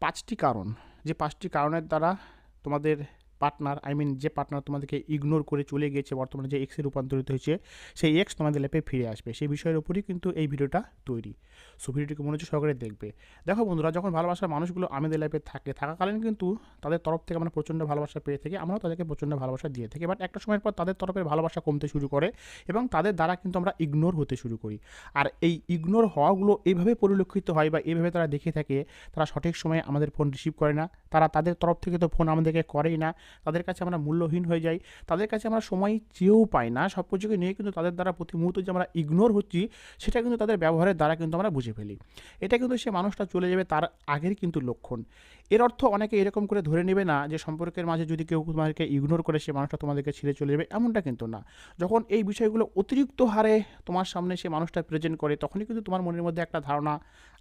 পাঁচটি কারণ। যে পাঁচটি কারণের দ্বারা তোমাদের পার্টনার আই মিন যে পার্টনার তোমাদেরকে ইগনোর করে চলে গিয়েছে বর্তমানে যে এক্সে রূপান্তরিত হয়েছে, সেই এক্স তোমাদের লাইফে ফিরে আসবে। সেই বিষয়ের উপরই কিন্তু এই ভিডিওটা তৈরি। সো ভিডিওটিকে মনোযোগ সহকারে দেখবে। দেখো বন্ধুরা, যখন ভালোবাসার মানুষগুলো আমাদের লাইফে থাকে, থাকাকালীন কিন্তু তাদের তরফ থেকে আমরা প্রচণ্ড ভালোবাসা পেয়ে থাকি, আমরাও তাদেরকে প্রচণ্ড ভালোবাসা দিয়ে থাকি। বাট একটা সময়ের পর তাদের তরফের ভালোবাসা কমতে শুরু করে এবং তাদের দ্বারা কিন্তু আমরা ইগনোর হতে শুরু করি। আর এই ইগনোর হওয়াগুলো এইভাবে পরিলক্ষিত হয় বা এইভাবে তারা দেখে থাকে, তারা সঠিক সময়ে আমাদের ফোন রিসিভ করে না, তারা তাদের তরফ থেকে তো ফোন আমাদেরকে করেই না। তাদের কাছে আমরা মূল্যহীন হয়ে যাই, তাদের কাছে আমরা সময় চেয়েও পাই না, সব কিছুকে নিয়ে কিন্তু তাদের দ্বারা প্রতি মুহূর্তে যে আমরা ইগনোর হচ্ছি, সেটা কিন্তু তাদের ব্যবহারের দ্বারা কিন্তু আমরা বুঝে ফেলি। এটা কিন্তু সে মানুষটা চলে যাবে তার আগের কিন্তু লক্ষণ। এর অর্থ অনেকে এরকম করে ধরে নেবে না যে সম্পর্কের মাঝে যদি কেউ তোমাদেরকে ইগনোর করে সে মানুষটা তোমাদেরকে ছেড়ে চলে যাবে, এমনটা কিন্তু না। যখন এই বিষয়গুলো অতিরিক্ত হারে তোমার সামনে সে মানুষটা প্রেজেন্ট করে, তখনই কিন্তু তোমার মনের মধ্যে একটা ধারণা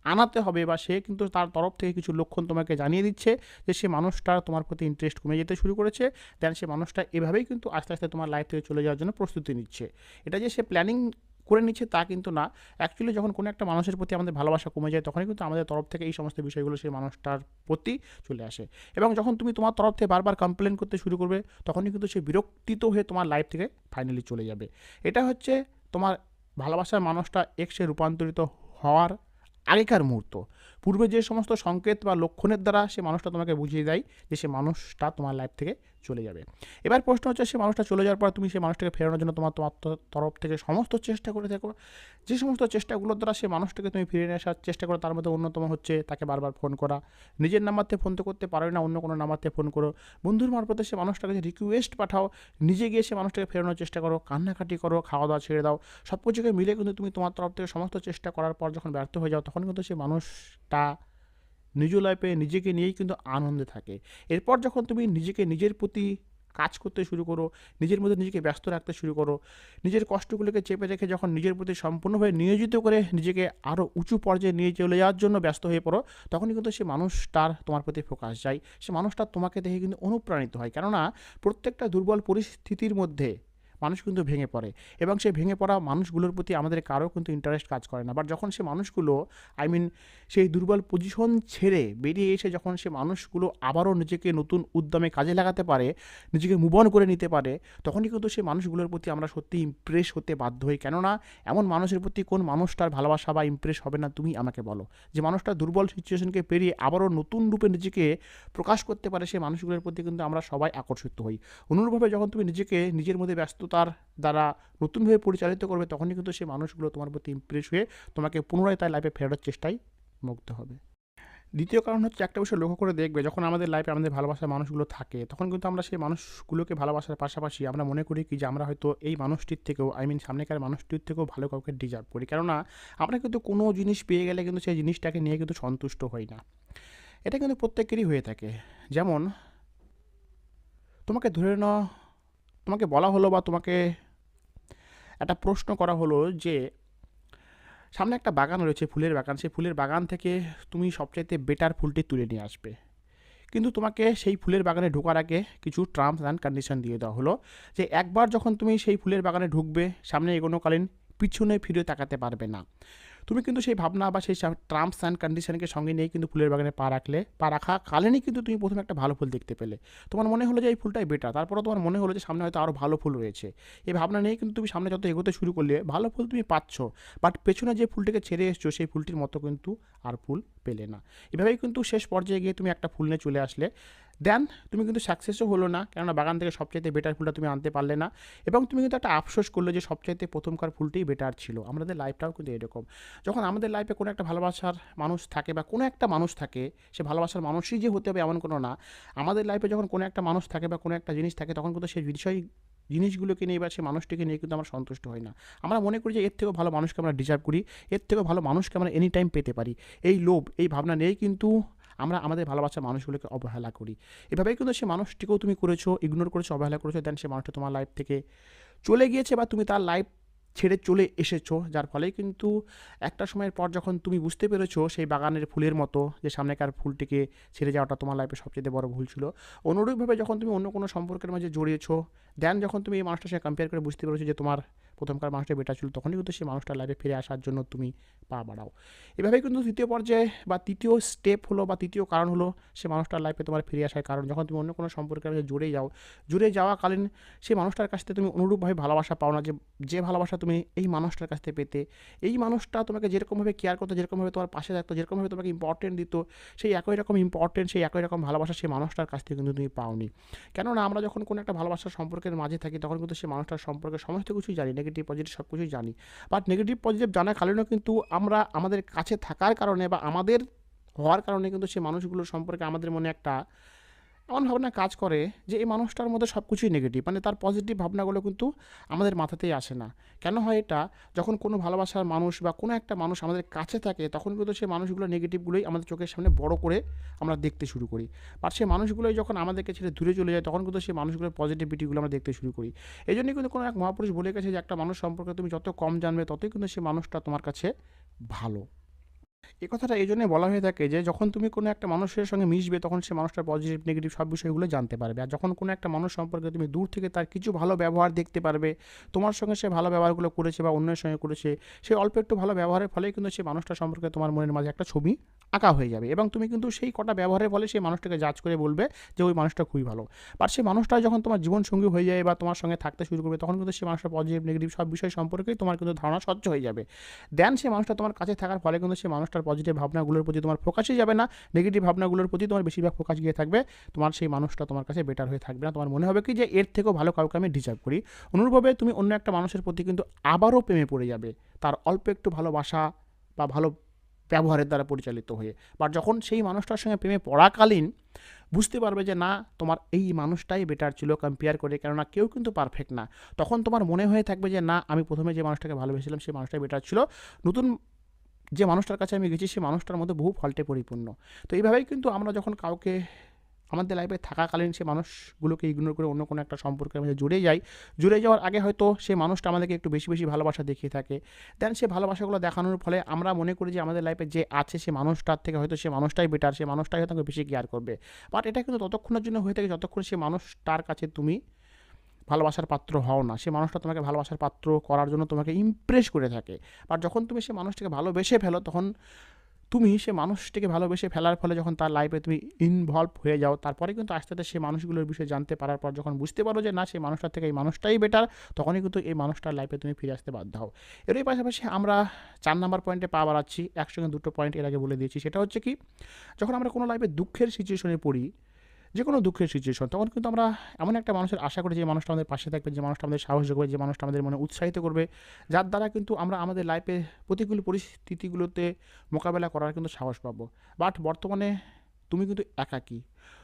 আনাতে হবে বা সে কিন্তু তার তরফ থেকে কিছু লক্ষণ তোমাকে জানিয়ে দিচ্ছে যে সে মানুষটা তোমার প্রতি ইন্টারেস্ট কমে যেতে শুরু করেছে দেন সে মানুষটা এভাবেই কিন্তু আস্তে আস্তে তোমার লাইফ থেকে চলে যাওয়ার জন্য প্রস্তুতি নিচ্ছে। এটা যে সে প্ল্যানিং করে নিচ্ছে তা কিন্তু না। অ্যাকচুয়ালি যখন কোনো একটা মানুষের প্রতি আমাদের ভালোবাসা কমে যায়, তখনই কিন্তু আমাদের তরফ থেকে এই সমস্ত বিষয়গুলো সেই মানুষটার প্রতি চলে আসে। এবং যখন তুমি তোমার তরফ থেকে বারবার কমপ্লেন করতে শুরু করবে, তখনই কিন্তু সে বিরক্তিত হয়ে তোমার লাইফ থেকে ফাইনালি চলে যাবে। এটা হচ্ছে তোমার ভালোবাসার মানুষটা এক্সে রূপান্তরিত হওয়ার আগেকার মুহূর্ত। পূর্বে যে সমস্ত সংকেত বা লক্ষণের দ্বারা সে মানুষটা তোমাকে বুঝিয়ে দেয় যে সে মানুষটা তোমার লাইফ থেকে চলে যাবে। এবার প্রশ্ন হচ্ছে, সে মানুষটা চলে যাওয়ার পর তুমি সেই মানুষটাকে ফেরানোর জন্য তোমার তোমার তরফ থেকে সমস্ত চেষ্টা করে থাকো। যে সমস্ত চেষ্টাগুলোর দ্বারা সে মানুষটাকে তুমি ফিরিয়ে নিয়ে আসার চেষ্টা করো, তার মধ্যে অন্যতম হচ্ছে তাকে বারবার ফোন করা। নিজের নাম্বার থেকে ফোন তো করতে পারো না, অন্য কোনো নাম্বার থেকে ফোন করো। বন্ধুর মারফতে সে মানুষটাকে রিকোয়েস্ট পাঠাও, নিজে গিয়ে সে মানুষটাকে ফেরানোর চেষ্টা করো, কান্নাকাটি করো খাওয়া দাওয়া ছেড়ে দাও। সব কিছুকে মিলে কিন্তু তুমি তোমার তরফ থেকে সমস্ত চেষ্টা করার পর যখন ব্যর্থ হয়ে যাও, তখন কিন্তু সে মানুষটা নিজ লাইফে নিজেকে নিয়েই কিন্তু আনন্দে থাকে। এরপর যখন তুমি নিজেকে নিজের প্রতি কাজ করতে শুরু করো, নিজের মধ্যে নিজেকে ব্যস্ত রাখতে শুরু করো, নিজের কষ্টগুলোকে চেপে রেখে যখন নিজের প্রতি সম্পূর্ণভাবে নিয়োজিত করে নিজেকে আরও উঁচু পর্যায়ে নিয়ে চলে যাওয়ার জন্য ব্যস্ত হয়ে পড়ো, তখনই কিন্তু সে মানুষটার তোমার প্রতি ফোকাস যায়। সে মানুষটা তোমাকে দেখে কিন্তু অনুপ্রাণিত হয়। কেননা প্রত্যেকটা দুর্বল পরিস্থিতির মধ্যে মানুষ কিন্তু ভেঙে পড়ে এবং সেই ভেঙে পড়া মানুষগুলোর প্রতি আমাদের কারও কিন্তু ইন্টারেস্ট কাজ করে না। বাট যখন সে মানুষগুলো আই মিন সেই দুর্বল পজিশন ছেড়ে বেরিয়ে এসে যখন সে মানুষগুলো আবারও নিজেকে নতুন উদ্যমে কাজে লাগাতে পারে, নিজেকে মুভ অন করে নিতে পারে, তখনই কিন্তু সেই মানুষগুলোর প্রতি আমরা সত্যি ইমপ্রেস হতে বাধ্য হই। কেননা, এমন মানুষের প্রতি কোন মানুষটার ভালোবাসা বা ইমপ্রেস হবে না তুমি আমাকে বলো। যে মানুষটা দুর্বল সিচুয়েশনকে পেরিয়ে আবারও নতুন রূপে নিজেকে প্রকাশ করতে পারে, সেই মানুষগুলোর প্রতি কিন্তু আমরা সবাই আকর্ষিত হই। অনুরূপভাবে যখন তুমি নিজেকে নিজের মধ্যে ব্যস্ততার দ্বারা নতুনভাবে পরিচালিত করবে, তখনই কিন্তু সেই মানুষগুলো তোমার প্রতি ইমপ্রেস হয়ে তোমাকে পুনরায় তার লাইফে ফেরানোর চেষ্টায় মুগ্ধ হবে। দ্বিতীয় কারণ হচ্ছে একটা বিষয় লক্ষ্য করে দেখবে, যখন আমাদের লাইফে আমাদের ভালোবাসার মানুষগুলো থাকে, তখন কিন্তু আমরা সেই মানুষগুলোকে ভালোবাসার পাশাপাশি আমরা মনে করি কি যে আমরা হয়তো এই মানুষটির থেকেও আই মিন সামনেকার মানুষটির থেকেও ভালো কাউকে ডিজার্ভ করি। কেননা আমরা কিন্তু কোনো জিনিস পেয়ে গেলে কিন্তু সেই জিনিসটাকে নিয়ে কিন্তু সন্তুষ্ট হই না। এটা কিন্তু প্রত্যেকেরই হয়ে থাকে। যেমন তোমাকে ধরে নাও তোমাকে বলা হলো বা তোমাকে একটা প্রশ্ন করা হলো যে সামনে একটা বাগান রয়েছে, ফুলের বাগান। সেই ফুলের বাগান থেকে তুমি সবচাইতে বেটার ফুলটি তুলে নিয়ে আসবে। কিন্তু তোমাকে সেই ফুলের বাগানে ঢোকার আগে কিছু টার্মস অ্যান্ড কন্ডিশন দিয়ে দেওয়া হলো যে একবার যখন তুমি সেই ফুলের বাগানে ঢুকবে, সামনে এগোনোকালীন পিছনে ফিরে তাকাতে পারবে না। তুমি কিন্তু সেই ভাবনা বা সেই টার্মস অ্যান্ড কন্ডিশনকে সঙ্গে নিয়ে কিন্তু ফুলের বাগানে পা রাখলে, পা রাখা কালীনই কিন্তু তুমি প্রথমে একটা ভালো ফুল দেখতে পেলে। তোমার মনে হলো যে এই ফুলটাই বেটার তারপরে তোমার মনে হলো যে সামনে হয়তো আরও ভালো ফুল রয়েছে। এই ভাবনা নিয়ে কিন্তু তুমি সামনে যত এগোতে শুরু করলে ভালো ফুল তুমি পাচ্ছ বাট পেছনে যে ফুলটিকে ছেড়ে এসছো, সেই ফুলটির মতো কিন্তু আর ফুল পেলে না। এভাবেই কিন্তু শেষ পর্যায়ে গিয়ে তুমি একটা ফুল নিয়ে চলে আসলে দেন তুমি কিন্তু সাকসেসও হলো না, কেননা বাগান থেকে সবচাইতে বেটার ফুলটা তুমি আনতে পারলে না। এবং তুমি কিন্তু একটা আফসোস করলে যে সবচাইতে প্রথমকার ফুলটিই বেটার ছিল। আমাদের লাইফটাও কিন্তু এরকম। যখন আমাদের লাইফে কোনো একটা ভালোবাসার মানুষ থাকে বা কোনো একটা মানুষ থাকে, সে ভালোবাসার মানুষই যে হতে হবে এমন কোনো না। আমাদের লাইফে যখন কোনো একটা মানুষ থাকে বা কোনো একটা জিনিস থাকে, তখন কিন্তু সেই বিষয় জিনিসগুলোকে নিয়ে বা সেই মানুষটিকে নিয়ে কিন্তু আমরা সন্তুষ্ট হই না। আমরা মনে করি যে এর থেকেও ভালো মানুষকে আমরা ডিজার্ভ করি, এর থেকেও ভালো মানুষকে আমরা এনি টাইম পেতে পারি। এই লোভ, এই ভাবনা নিয়েই কিন্তু আমরা আমাদের ভালোবাসার মানুষগুলোকে অবহেলা করি। এভাবেই কিন্তু সে মানুষটিকেও তুমি করেছ ইগনোর করেছ, অবহেলা করেছ দেন সে মানুষটা তোমার লাইফ থেকে চলে গিয়েছে বা তুমি তার লাইফ ছেড়ে চলে এসেছ, যার ফলে কিন্তু একটা সময়ের পর যখন তুমি বুঝতে পেরেছ সেই বাগানের ফুলের মতো যে সামনেকার ফুলটিকে ছেড়ে যাওয়াটা তোমার লাইফে সবচেয়ে বড় ভুল ছিল, অনুরূপভাবে যখন তুমি অন্য কোনো সম্পর্কের মাঝে জড়িয়েছো দেন যখন তুমি এই মানুষটার সাথে কম্পেয়ার করে বুঝতে পেরেছ যে তোমার প্রথমকার মানুষটা বেটার ছিল, তখনই কিন্তু সেই মানুষটার লাইফে ফিরে আসার জন্য তুমি পা বাড়াও। এভাবেই কিন্তু তৃতীয় পর্যায়ে বা তৃতীয় স্টেপ হলো বা তৃতীয় কারণ হলো সে মানুষটার লাইফে তোমার ফিরে আসার কারণ। যখন তুমি অন্য কোনো সম্পর্কের মধ্যে জুড়ে যাও, জুড়ে যাওয়াকালীন সেই মানুষটার কাছ থেকে তুমি অনুরূপভাবে ভালোবাসা পাও না যে যে ভালোবাসা তুমি এই মানুষটার কাছ থেকে পেতে, এই মানুষটা তোমাকে যেরকমভাবে কেয়ার করতো, যেরকমভাবে তোমার পাশে থাকতো, যেরকমভাবে তোমাকে ইম্পর্টেন্ট দিত, সেই একই রকম ইম্পর্টেন্ট সেই একই রকম ভালোবাসা সেই মানুষটার কাছ থেকে কিন্তু তুমি পাওনি। কেননা আমরা যখন কোনো একটা ভালোবাসার সম্পর্কের মাঝে থাকি, তখন কিন্তু সেই মানুষটার সম্পর্কে সমস্ত কিছুই জানি নেগেটিভ পজিটিভ সব কিছুই জানি। বাট নেগেটিভ পজিটিভ জানার কারণেও কিন্তু আমরা আমাদের কাছে থাকার কারণে বা আমাদের হওয়ার কারণে কিন্তু সেই মানুষগুলোর সম্পর্কে আমাদের মনে একটা এমন ভাবনা কাজ করে যে এই মানুষটার মধ্যে সব কিছুই নেগেটিভ মানে তার পজিটিভ ভাবনাগুলো কিন্তু আমাদের মাথাতেই আসে না। কেন হয় এটা? যখন কোনো ভালোবাসার মানুষ বা কোনো একটা মানুষ আমাদের কাছে থাকে, তখন কিন্তু সেই মানুষগুলো নেগেটিভগুলোই আমাদের চোখের সামনে বড় করে আমরা দেখতে শুরু করি। বাট সেই মানুষগুলোই যখন আমাদেরকে ছেড়ে দূরে চলে যায়, তখন কিন্তু সেই মানুষগুলোর পজিটিভিটিগুলো আমরা দেখতে শুরু করি। এই জন্যই কিন্তু কোনো এক মহাপুরুষ বলে গেছে যে, একটা মানুষ সম্পর্কে তুমি যত কম জানবে, ততই কিন্তু সেই মানুষটা তোমার কাছে ভালো। এই কথাটা এই জন্যই বলা হয়ে থাকে যে, যখন তুমি কোনো একটা মানুষের সঙ্গে মিশবে, তখন সে মানুষটার পজিটিভ নেগেটিভ সব বিষয়গুলো জানতে পারবে। আর যখন কোনো একটা মানুষ সম্পর্কে তুমি দূর থেকে তার কিছু ভালো ব্যবহার দেখতে পারবে, তোমার সঙ্গে সে ভালো ব্যবহারগুলো করেছে বা অন্যের সঙ্গে করেছে সেই অল্প একটু ভালো ব্যবহারের ফলে কিন্তু সেই মানুষটা সম্পর্কে তোমার মনের মাঝে একটা ছবি আঁকা হয়ে যাবে। এবং তুমি কিন্তু সেই কটা ব্যবহারের ফলে সেই মানুষটাকে জাজ করে বলবে যে, ওই মানুষটা খুবই ভালো। বাট সেই মানুষটা যখন তোমার জীবনসঙ্গী হয়ে যায় বা তোমার সঙ্গে থাকতে শুরু করবে, তখন কিন্তু সেই মানুষটা পজিটিভ নেগেটিভ সব বিষয় সম্পর্কেই তোমার কিন্তু ধারণা স্বচ্ছ হয়ে যাবে। দেন সেই মানুষটা তোমার কাছে থাকার ফলে কিন্তু সেই মানুষটার পজিটিভ ভাবনাগুলোর প্রতি তোমার ফোকাসই যাবে না। নেগেটিভ ভাবনাগুলোর প্রতি তোমার বেশিরভাগ ফোকাস গিয়ে থাকবে। তোমার সেই মানুষটা তোমার কাছে বেটার হয়ে থাকবে না। তোমার মনে হবে কি যে এর থেকেও ভালো কাউকে আমি ডিজার্ভ করি। অনুরূপভাবে তুমি অন্য একটা মানুষের প্রতি কিন্তু আবারও প্রেমে পড়ে যাবে। তার অল্প একটু ভালোবাসা বা ভালো ব্যবহারের দ্বারা পরিচালিত হয়ে। বাট যখন সেই মানুষটার সঙ্গে প্রেমে পড়াকালীন, বুঝতে পারবে যে না, তোমার এই মানুষটাই বেটার ছিল কম্পেয়ার করে। কেননা কেউ কিন্তু পারফেক্ট না। তখন তোমার মনে হয়ে থাকবে যে না, আমি প্রথমে যে মানুষটাকে ভালোবেসেছিলাম, সেই মানুষটাই বেটার ছিল। নতুন যে মানুষটার কাছে আমি গেছি সেই মানুষটার মধ্যে বহু ফল্টে পরিপূর্ণ। তো এইভাবেই কিন্তু আমরা যখন কাউকে, আমাদের লাইফে থাকাকালীন সে মানুষগুলোকে ইগনোর করে অন্য কোনো একটা সম্পর্কের মধ্যে জুড়ে যাই, জুড়ে যাওয়ার আগে হয়তো সেই মানুষটা আমাদেরকে একটু বেশি বেশি ভালোবাসা দেখিয়ে থাকে। দেন সে ভালোবাসাগুলো দেখানোর ফলে আমরা মনে করি যে আমাদের লাইফে যে আছে সে মানুষটার থেকে হয়তো সে মানুষটাই বেটার সে মানুষটাই হয়তো বেশি কেয়ার করবে। বাট এটা কিন্তু ততক্ষণের জন্য হয়ে থাকে যতক্ষণ সে মানুষটার কাছে তুমি ভালোবাসার পাত্র হও না। সে মানুষটা তোমাকে ভালোবাসার পাত্র করার জন্য তোমাকে ইমপ্রেস করে থাকে। আর যখন তুমি সে মানুষটাকে ভালোবেসে ফেলো, তখন তুমি সে মানুষটিকে ভালোবেসে ফেলার ফলে যখন তার লাইফে তুমি ইনভলভ হয়ে যাও, তারপরে কিন্তু আস্তে আস্তে সে মানুষগুলোর বিষয়ে জানতে পারার পর যখন বুঝতে পারো যে, না সেই মানুষটার থেকে এই মানুষটাই বেটার তখনই কিন্তু এই মানুষটার লাইফে তুমি ফিরে আসতে বাধ্য হও। এরই পাশাপাশি আমরা চার নাম্বার পয়েন্টে পা বাড়াচ্ছি। একসঙ্গে দুটো পয়েন্ট এর আগে বলে দিয়েছি। সেটা হচ্ছে কি, যখন আমরা কোনো লাইফে দুঃখের সিচুয়েশনে পড়ি যে কোনো দুঃখের সিচুয়েশন তখন কিন্তু আমরা এমন একটা মানুষের আশা করি যে মানুষটা আমাদের পাশে থাকবে, যে মানুষটা আমাদের সাহস যোগাবে, যে মানুষটা আমাদের মনে উৎসাহিত করবে। যার দ্বারা কিন্তু আমরা আমাদের লাইফে প্রতিকূল পরিস্থিতিগুলোতে মোকাবেলা করার কিন্তু সাহস পাবো। বাট বর্তমানে তুমি কিন্তু একাকী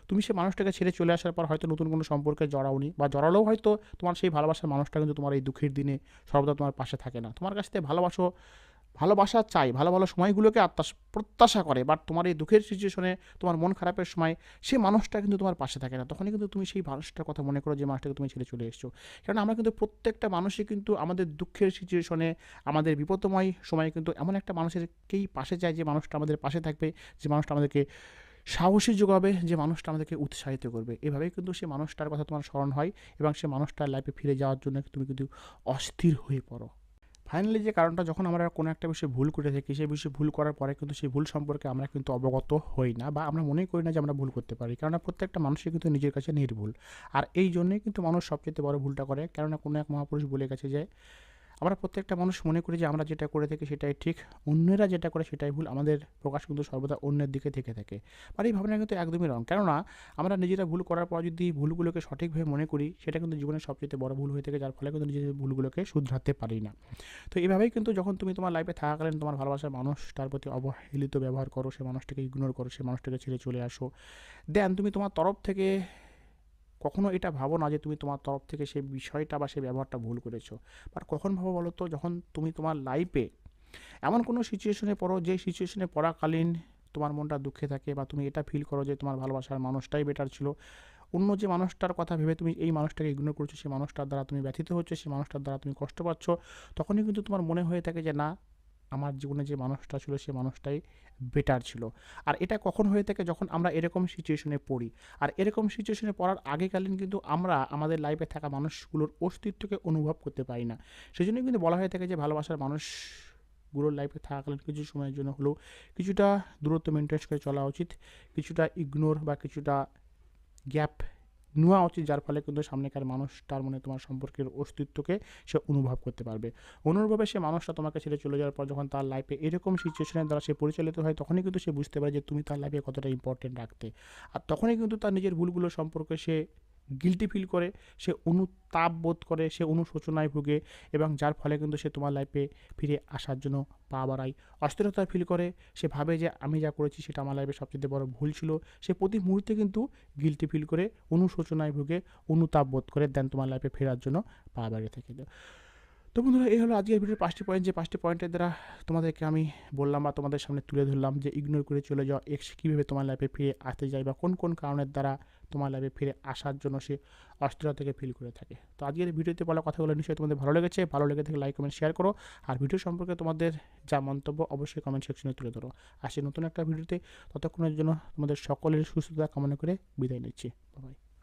তুমি সেই মানুষটাকে ছেড়ে চলে আসার পর হয়তো নতুন কোনো সম্পর্কে জড়াওনি বা জড়ালেও হয়তো তোমার সেই ভালোবাসার মানুষটা কিন্তু তোমার এই দুঃখের দিনে সর্বদা তোমার পাশে থাকে না। তোমার কাছ থেকে ভালোবাসো ভালোবাসা চাই, ভালো ভালো সময়গুলোকে আত্মা প্রত্যাশা করে। বাট তোমার এই দুঃখের সিচুয়েশনে তোমার মন খারাপের সময়, সে মানুষটা কিন্তু তোমার পাশে থাকে না। তখনই কিন্তু তুমি সেই মানুষটার কথা মনে করো যে, মানুষটাকে তুমি ছেড়ে চলে এসছো। কারণ আমরা কিন্তু প্রত্যেকটা মানুষই কিন্তু আমাদের দুঃখের সিচুয়েশনে আমাদের বিপদময় সময়ে কিন্তু এমন একটা মানুষেরকেই পাশে চায় যে, মানুষটা আমাদের পাশে থাকবে, যে মানুষটা আমাদেরকে সাহসী যোগাবে, যে মানুষটা আমাদেরকে উৎসাহিত করবে। এভাবেই কিন্তু সে মানুষটার কথা তোমার স্মরণ হয় এবং সে মানুষটার লাইফে ফিরে যাওয়ার জন্য তুমি কিন্তু অস্থির হয়ে পড়ো। ফাইনালি যে কারণটা যখন আমরা কোনো একটা বিষয়ে ভুল করে থাকি, সেই বিষয়ে ভুল করার পরে কিন্তু সেই ভুল সম্পর্কে আমরা কিন্তু অবগত হই না বা আমরা মনে করি না যে আমরা ভুল করতে পারি। কেননা প্রত্যেকটা মানুষই কিন্তু নিজের কাছে নির্ভুল। আর এই জন্যই কিন্তু মানুষ সবচেয়ে বড় ভুলটা করে। কেননা কোনো এক মহাপুরুষ বলে গেছে যে আমরা প্রত্যেকটা মানুষ মনে করি যে আমরা যেটা করে থাকি সেটাই ঠিক, অন্যেরা যেটা করে সেটাই ভুল, আমাদের প্রকাশ কিন্তু সর্বদা অন্যের দিকে থেকে থাকে। আর এই ভাবনা কিন্তু একদমই রং কেননা আমরা নিজেরা ভুল করার পর যদি ভুলগুলোকে সঠিকভাবে মনে করি, সেটা কিন্তু জীবনের সবচেয়ে বড় ভুল হয়ে থাকে, যার ফলে কিন্তু নিজেদের ভুলগুলোকে শুধরাতে পারি না। তো এইভাবেই কিন্তু যখন তুমি তোমার লাইফে থাকাকালীন তোমার ভালোবাসার মানুষ, তার প্রতি অবহেলিত ব্যবহার করো, সে মানুষটাকে ইগনোর করো, সে মানুষটাকে ছেড়ে চলে আসো দেন তুমি তোমার তরফ থেকে কখনো এটা ভাবো না যে তুমি তোমার তরফ থেকে সেই বিষয়টা বা সেই ব্যবহারটা ভুল করেছ। বাট কখন ভাবো বলো তো? যখন তুমি তোমার লাইফে এমন কোনো সিচুয়েশনে পড়ো, যে সিচুয়েশনে পড়াকালীন তোমার মনটা দুঃখে থাকে বা তুমি এটা ফিল করো যে তোমার ভালোবাসার মানুষটাই বেটার ছিল, অন্য যে মানুষটার কথা ভেবে তুমি এই মানুষটাকে ইগনোর করছ, সেই মানুষটার দ্বারা তুমি ব্যথিত হচ্ছে, সেই মানুষটার দ্বারা তুমি কষ্ট পাচ্ছ, তখনই কিন্তু তোমার মনে হয়ে থাকে যে না আমার জীবনে যে মানুষটা ছিল, সে মানুষটাই বেটার ছিল। আর এটা কখন হয়ে থাকে? যখন আমরা এরকম সিচুয়েশনে পড়ি। আর এরকম সিচুয়েশনে পড়ার আগেকালীন কিন্তু আমরা আমাদের লাইফে থাকা মানুষগুলোর অস্তিত্বকে অনুভব করতে পারি না। সেই জন্যই কিন্তু বলা হয়ে থাকে যে ভালোবাসার মানুষগুলোর লাইফে থাকাকালীন কিছু সময়ের জন্য হলেও কিছুটা দূরত্ব মেনটেন করে চলা উচিত, কিছুটা ইগনোর বা কিছুটা গ্যাপ নেওয়া উচিত যার ফলে কিন্তু সামনেকার মানুষটার মনে তোমার সম্পর্কের অস্তিত্বকে সে অনুভব করতে পারবে। অনুরূপভাবে সে মানুষটা তোমাকে ছেড়ে চলে যাওয়ার পর যখন তার লাইফে এরকম সিচুয়েশনের দ্বারা সে পরিচালিত হয়, তখনই কিন্তু সে বুঝতে পারে যে তুমি তার লাইফে কতটা ইম্পর্টেন্ট রাখতে। আর তখনই কিন্তু তার নিজের ভুলগুলো সম্পর্কে সে গিলটি ফিল করে, সে অনুতাপ বোধ করে, সে অনুশোচনায় ভুগে এবং যার ফলে কিন্তু সে তোমার লাইফে ফিরে আসার জন্য পা বাড়ায়। অস্থিরতা ফিল করে, সে ভাবে যে আমি যা করেছি সেটা আমার লাইফে সবচেয়ে বড় ভুল ছিল, সে প্রতি মুহূর্তে কিন্তু গিলটি ফিল করে, অনুশোচনায় ভুগে, অনুতাপ বোধ করে দেন তোমার লাইফে ফেরার জন্য পা বাড়িয়ে থাকে। তো বন্ধুরা, এই হলো আজকের ভিডিওর পাঁচটি পয়েন্ট যে পাঁচটি পয়েন্টের দ্বারা তোমাদেরকে আমি বললাম বা তোমাদের সামনে তুলে ধরলাম যে ইগনোর করে চলে যাওয়া এক্স কীভাবে তোমার লাইফে ফিরে আসতে যায় বা কোন কোন কারণের দ্বারা তোমার লাইফে ফিরে আসার জন্য সে অস্থিরতা থেকে ফিল করে থাকে। তো আজকের ভিডিওতে বলা কথাগুলো নিশ্চয়ই তোমাদের ভালো লেগেছে। ভালো লেগে থাকে লাইক কমেন্ট শেয়ার করো। আর ভিডিও সম্পর্কে তোমাদের যা মন্তব্য অবশ্যই কমেন্ট সেকশনে তুলে ধরো। আর সে নতুন একটা ভিডিওতে ততক্ষণের জন্য তোমাদের সকলের সুস্থতা কামনা করে বিদায় নিচ্ছি। বাই